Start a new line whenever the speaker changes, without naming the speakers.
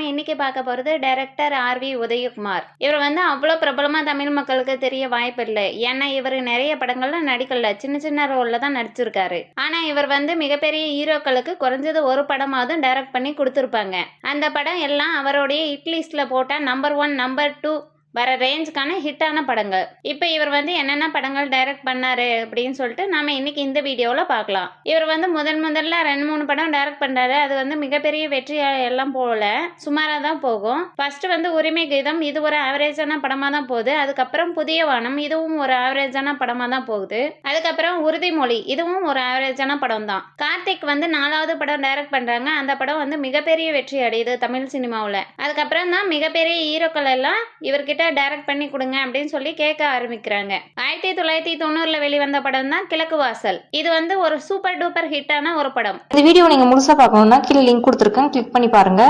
நாம இன்னைக்கு பார்க்க போறது டைரக்டர் ஆர் வி உதயகுமார். இவர் வந்து அவ்வளோ பிரபலமா தமிழ் மக்களுக்கு தெரிய வாய்ப்பு இல்லை. ஏன்னா இவர் நிறைய படங்கள்ல நடிக்கல. சின்ன சின்ன ரோல்ல தான் நடிச்சிருக்காரு. ஆனா இவர் வந்து மிகப்பெரிய ஹீரோக்களுக்கு குறைஞ்சது ஒரு படமாவது டைரக்ட் பண்ணி கொடுத்துருப்பாங்க. அந்த படம் எல்லாம் அவருடைய ஹிட் போட்டால் போட்டா நம்பர் ஒன் நம்பர் டூ வர ரேஞ்சுக்கான ஹிட்டான படங்கள். இப்போ இவர் வந்து என்னென்ன படங்கள் டைரக்ட் பண்ணாரு அப்படின்னு சொல்லிட்டு நாம இன்னைக்கு இந்த வீடியோவில் பார்க்கலாம். இவர் வந்து முதன் முதல்ல ரெண்டு மூணு படம் டைரக்ட் பண்ணாரு அது வந்து மிகப்பெரிய வெற்றி எல்லாம் போகல சுமாராக தான் போகும். ஃபர்ஸ்ட் வந்து உரிமை கீதம். இது ஒரு ஆவரேஜான படமாக தான் போகுது. அதுக்கப்புறம் புதிய வானம். இதுவும் ஒரு ஆவரேஜான படமாக தான் போகுது. அதுக்கப்புறம் உறுதிமொழி. இதுவும் ஒரு ஆவரேஜான படம் தான். கார்த்திக் வந்து நாலாவது படம் டைரக்ட் பண்ணுறாங்க அந்த படம் வந்து மிகப்பெரிய வெற்றி அடையுது தமிழ் சினிமாவில். அதுக்கப்புறம் தான் மிகப்பெரிய ஹீரோக்கள் எல்லாம் இவர்கிட்ட டைரக்ட் பண்ணி கொடுங்க அப்படின்னு சொல்லி கேட்க ஆரம்பிக்கிறாங்க. ஆயிரத்தி தொள்ளாயிரத்தி தொண்ணூறுல வெளிவந்த படம் தான் கிழக்கு வாசல். இது வந்து ஒரு சூப்பர் டூப்பர் ஹிட்டான ஒரு படம்.
இந்த வீடியோ நீங்க முழுசா பார்க்கணும்னா கீழே லிங்க் கொடுத்துருக்கேன். கிளிக் பண்ணி பாருங்க.